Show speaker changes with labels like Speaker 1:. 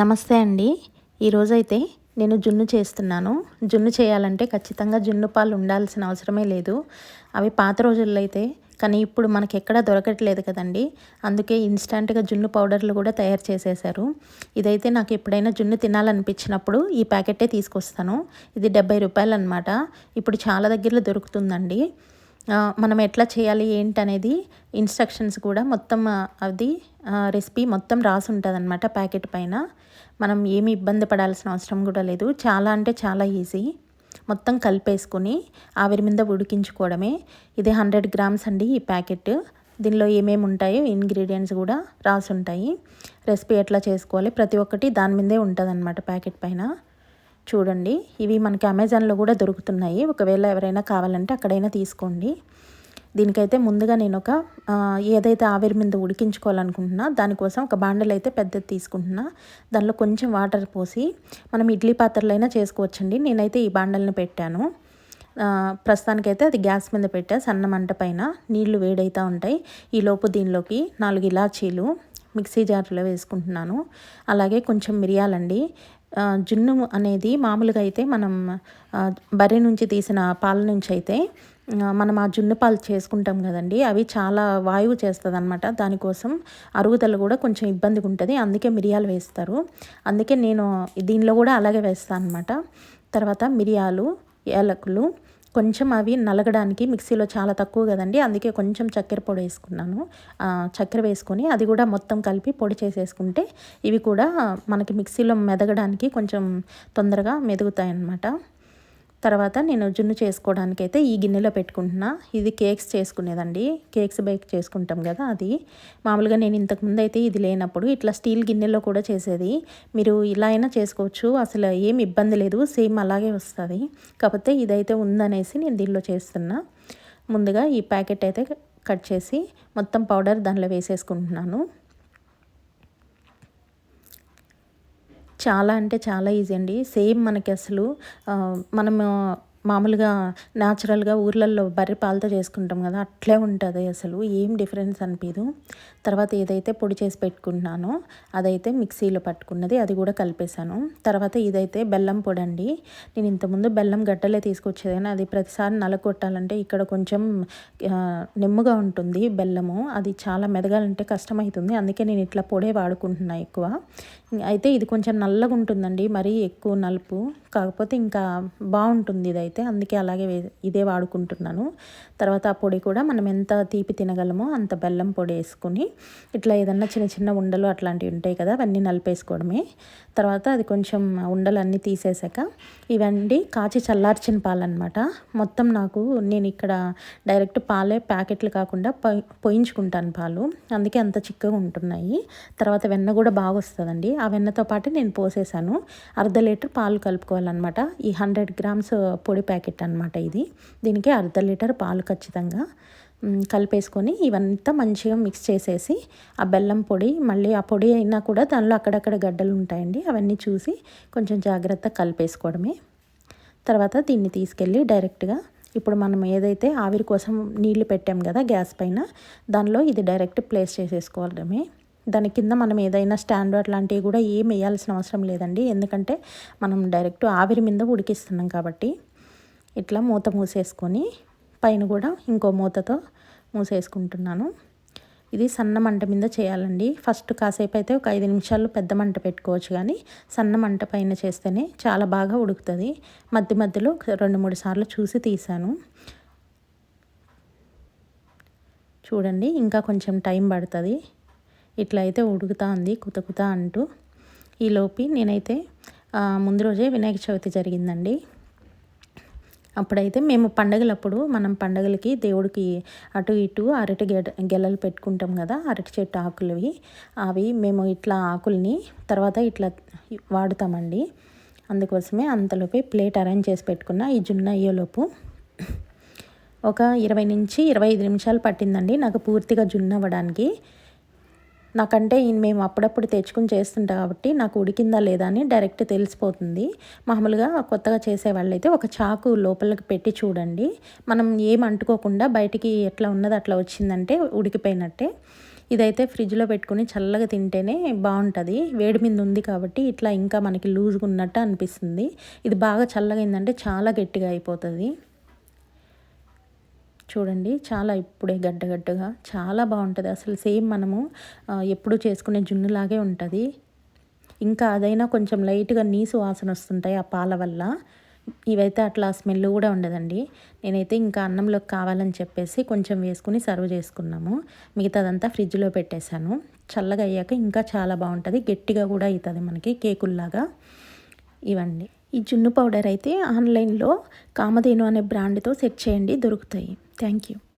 Speaker 1: నమస్తే అండి. ఈరోజైతే నేను జున్ను చేస్తున్నాను. జున్ను చేయాలంటే ఖచ్చితంగా జున్ను పాలు ఉండాల్సిన అవసరమే లేదు. అవి పాత రోజుల్లో అయితే కానీ ఇప్పుడు మనకి ఎక్కడా దొరకట్లేదు కదండి. అందుకే ఇన్స్టంట్గా జున్ను పౌడర్లు కూడా తయారు చేసేసారు ఇదైతే నాకు ఎప్పుడైనా జున్ను తినాలనిపించినప్పుడు ఈ ప్యాకెటే తీసుకొస్తాను. ఇది డెబ్బై రూపాయలు అనమాట ఇప్పుడు చాలా దగ్గరలో దొరుకుతుందండి. మనం ఎట్లా చేయాలి ఏంటి అనేది ఇన్స్ట్రక్షన్స్ కూడా మొత్తం అది రెసిపీ మొత్తం రాసి ఉంటుంది అనమాట ప్యాకెట్ పైన. మనం ఏమి ఇబ్బంది పడాల్సిన అవసరం కూడా లేదు. చాలా అంటే చాలా ఈజీ మొత్తం కలిపేసుకొని ఆవిరి మీద ఉడికించుకోవడమే. ఇది హండ్రెడ్ గ్రామ్స్ అండి ఈ ప్యాకెట్ దీనిలో ఏమేమి ఉంటాయో ఇంగ్రీడియంట్స్ కూడా రాసి ఉంటాయి రెసిపీ ఎట్లా చేసుకోవాలి ప్రతి ఒక్కటి దాని మీదే ఉంటుంది అనమాట ప్యాకెట్ పైన. చూడండి. ఇవి మనకి అమెజాన్లో కూడా దొరుకుతున్నాయి. ఒకవేళ ఎవరైనా కావాలంటే అక్కడైనా తీసుకోండి. దీనికైతే ముందుగా నేను ఒక ఏదైతే ఆవిరి మీద ఉడికించుకోవాలనుకుంటున్నా దానికోసం ఒక బాండలు అయితే పెద్దది తీసుకుంటున్నా. దానిలో కొంచెం వాటర్ పోసి మనం ఇడ్లీ పాత్రలైనా అయినా చేసుకోవచ్చండి. నేనైతే ఈ బాండల్ని పెట్టాను. ప్రస్తుతానికైతే అది గ్యాస్ మీద పెట్టా సన్న మంట పైన. నీళ్ళు వేడైతూ ఉంటాయి. ఈలోపు దీనిలోకి నాలుగు ఇలాచీలు మిక్సీ జార్లో వేసుకుంటున్నాను. అలాగే కొంచెం మిరియాలండి. జున్ను అనేది మామూలుగా అయితే మనం బర్రె నుంచి తీసిన పాల నుంచి అయితే మనం ఆ జున్ను పాలు చేసుకుంటాం కదండి. అవి చాలా వాయువు చేస్తుంది అనమాట దానికోసం అరుగుదల కూడా కొంచెం ఇబ్బందిగా ఉంటుంది అందుకే మిరియాలు వేస్తారు. అందుకే నేను దీనిలో కూడా అలాగే వేస్తాను అనమాట తర్వాత మిరియాలు ఏలకులు కొంచెం అవి నలగడానికి మిక్సీలో చాలా తక్కువ కదండి. అందుకే కొంచెం చక్కెర పొడి వేసుకున్నాను. చక్కెర వేసుకొని అది కూడా మొత్తం కలిపి పొడి చేసేసుకుంటే ఇవి కూడా మనకి మిక్సీలో మెదగడానికి కొంచెం తొందరగా మెదుగుతాయి అన్నమాట తర్వాత నేను జున్ను చేసుకోవడానికి అయితే ఈ గిన్నెలో పెట్టుకుంటున్నా. ఇది కేక్స్ చేసుకునేదండి. కేక్స్ బేక్ చేసుకుంటాం కదా అది. మామూలుగా నేను ఇంతకుముందు అయితే ఇది లేనప్పుడు ఇట్లా స్టీల్ గిన్నెలో కూడా చేసేది. మీరు ఇలా అయినా చేసుకోవచ్చు. అసలు ఏం ఇబ్బంది లేదు. సేమ్ అలాగే వస్తుంది. కాకపోతే ఇదైతే ఉందనేసి నేను దీనిలో చేస్తున్నా. ముందుగా ఈ ప్యాకెట్ అయితే కట్ చేసి మొత్తం పౌడర్ దానిలో వేసేసుకుంటున్నాను. చాలా అంటే చాలా ఈజీ అండి. సేమ్ మనకి అసలు మనము మామూలుగా న్యాచురల్గా ఊర్లలో బర్రె పాలతో చేసుకుంటాం కదా అట్లే ఉంటుంది అసలు. ఏం డిఫరెన్స్ అనిపించదు తర్వాత ఏదైతే పొడి చేసి పెట్టుకుంటున్నానో అదైతే మిక్సీలో పట్టుకున్నది అది కూడా కలిపేశాను. తర్వాత ఇదైతే బెల్లం పొడి అండి. నేను ఇంతకుముందు బెల్లం గడ్డలే తీసుకొచ్చేదాన్ని. అది ప్రతిసారి నలగొట్టాలంటే ఇక్కడ కొంచెం నెమ్ముగా ఉంటుంది బెల్లము. అది చాలా మెదగాలంటే కష్టమవుతుంది అందుకే నేను ఇట్లా పొడే వాడుకుంటున్నాను ఎక్కువ. అయితే ఇది కొంచెం నల్లగా ఉంటుందండి మరీ ఎక్కువ నలుపు. కాకపోతే ఇంకా బాగుంటుంది ఇదైతే. అందుకే అలాగే ఇదే వాడుకుంటున్నాను. తర్వాత ఆ పొడి కూడా మనం ఎంత తీపి తినగలమో అంత బెల్లం పొడి వేసుకొని ఇట్లా ఏదన్నా చిన్న చిన్న ఉండలు అట్లాంటివి ఉంటాయి కదా అవన్నీ నలిపేసుకోవడమే. తర్వాత అది కొంచెం ఉండలు అన్నీ తీసేసాక ఇవన్నీ కాచి చల్లార్చిన పాలన్నమాట. మొత్తం నాకు నేను ఇక్కడ డైరెక్ట్ పాలే ప్యాకెట్లు కాకుండా పోయించుకుంటాను పాలు. అందుకే అంత చిక్కగా ఉంటున్నాయి. తర్వాత వెన్న కూడా బాగా వస్తుందండి ఆ వెన్నతో పాటు నేను పోసేసాను. అర్ధ లీటర్ పాలు కలుపుకోవాలన్నమాట. ఈ హండ్రెడ్ గ్రామ్స్ పొడి ప్యాకెట్ అనమాట ఇది. దీనికి అర్ధ లీటర్ పాలు ఖచ్చితంగా కలిపేసుకొని ఇవంతా మంచిగా మిక్స్ చేసేసి ఆ బెల్లం పొడి మళ్ళీ ఆ పొడి అయినా కూడా దానిలో అక్కడక్కడ గడ్డలు ఉంటాయండి. అవన్నీ చూసి కొంచెం జాగ్రత్తగా కలిపేసుకోవడమే. తర్వాత దీన్ని తీసుకెళ్ళి డైరెక్ట్గా ఇప్పుడు మనం ఏదైతే ఆవిరి కోసం నీళ్ళు పెట్టాం కదా గ్యాస్ పైన దానిలో ఇది డైరెక్ట్ ప్లేస్ చేసేసుకోవడమే. దాని కింద మనం ఏదైనా స్టాండ్ అట్లాంటివి కూడా ఏం వేయాల్సిన అవసరం లేదండి. ఎందుకంటే మనం డైరెక్ట్ ఆవిరి మీద ఉడికిస్తున్నాం కాబట్టి ఇట్లా మూత మూసేసుకొని పైన కూడా ఇంకో మూతతో మూసేసుకుంటున్నాను. ఇది సన్న మంట మీద చేయాలండి. ఫస్ట్ కాసేపు అయితే ఒక ఐదు నిమిషాలు పెద్ద మంట పెట్టుకోవచ్చు కానీ సన్న మంట పైన చేస్తేనే చాలా బాగా ఉడుకుతుంది. మధ్య మధ్యలో రెండు మూడు సార్లు చూసి తీసాను. చూడండి ఇంకా కొంచెం టైం పడుతుంది. ఇట్లా అయితే ఉడుకుతా ఉంది కుత కుత అంటూ ఈలోపి నేనైతే ముందు రోజే వినాయక చవితి జరిగిందండి. అప్పుడైతే మేము పండగలప్పుడు మనం పండగలకి దేవుడికి అటు ఇటు అరటి గెడ గెలలు పెట్టుకుంటాం కదా అరటి చెట్టు ఆకులవి. అవి మేము ఇట్లా ఆకుల్ని తర్వాత ఇట్లా వాడుతామండి. అందుకోసమే అంతలోపే ప్లేట్ అరేంజ్ చేసి పెట్టుకున్న ఈ జున్న అయ్యేలోపు. ఒక ఇరవై నుంచి ఇరవై ఐదు నిమిషాలు పట్టిందండి నాకు పూర్తిగా జున్ను అవ్వడానికి. నాకంటే మేము అప్పుడప్పుడు తెచ్చుకుని చేస్తుంటాం కాబట్టి నాకు ఉడికిందా లేదా అని డైరెక్ట్ తెలిసిపోతుంది. మామూలుగా కొత్తగా చేసే వాళ్ళైతే ఒక చాకు లోపలికి పెట్టి చూడండి. మనం ఏం అంటుకోకుండా బయటికి ఎట్లా ఉన్నది అట్లా వచ్చిందంటే ఉడికిపోయినట్టే. ఇదైతే ఫ్రిడ్జ్లో పెట్టుకుని చల్లగా తింటేనే బాగుంటుంది. వేడి మీద ఉంది కాబట్టి ఇట్లా ఇంకా మనకి లూజ్గా ఉన్నట్టు అనిపిస్తుంది. ఇది బాగా చల్లగా అయిందంటే చాలా గట్టిగా అయిపోతుంది. చూడండి చాలా ఇప్పుడే గడ్డగడ్డగా చాలా బాగుంటుంది. అసలు సేమ్ మనము ఎప్పుడు చేసుకునే జున్నులాగే ఉంటుంది. ఇంకా అదైనా కొంచెం లైట్గా నీసు వాసన వస్తుంటాయి ఆ పాల వల్ల. ఇవైతే అట్లా స్మెల్ కూడా ఉండదండి. నేనైతే ఇంకా అన్నంలోకి కావాలని చెప్పేసి కొంచెం వేసుకుని సర్వ్ చేసుకున్నాము. మిగతాదంతా ఫ్రిడ్జ్లో పెట్టేశాను. చల్లగా అయ్యాక ఇంకా చాలా బాగుంటుంది. గట్టిగా కూడా అవుతుంది మనకి కేకుల్లాగా. ఇవ్వండి ఈ జున్ను పౌడర్ అయితే ఆన్లైన్లో కామధేను అనే బ్రాండ్తో సెట్ చేయండి దొరుకుతాయి. Thank you